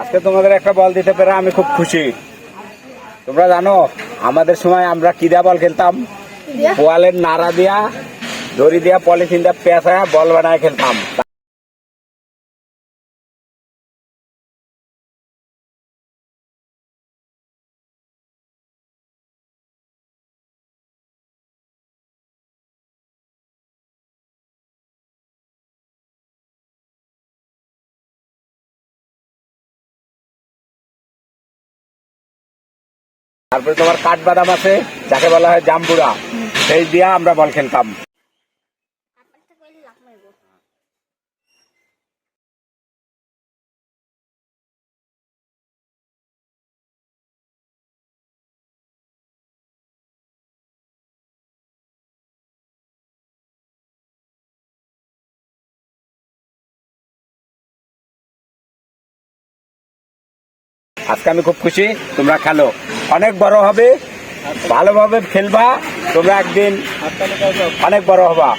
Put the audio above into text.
আজকে তোমাদের একটা বল দিতে পেরে আমি খুব খুশি। তোমরা জানো আমাদের সময় আমরা কিদা বল খেলতাম। পোয়ালের নাড়া দিয়া দড়ি দিয়া পলিথিন দিয়া পেঁচায়া বল বানায় খেলতাম। তারপরে তোমার কাঠবাদাম আছে যাকে বলা হয় জাম্বুরা। সেই দিয়া আমরা বল খেলতাম। আজকে আমি খুব খুশি, তোমরা খেলো। অনেক বড় হবে, ভালোভাবে খেলবা, তোমরা একদিন অনেক বড় হবা।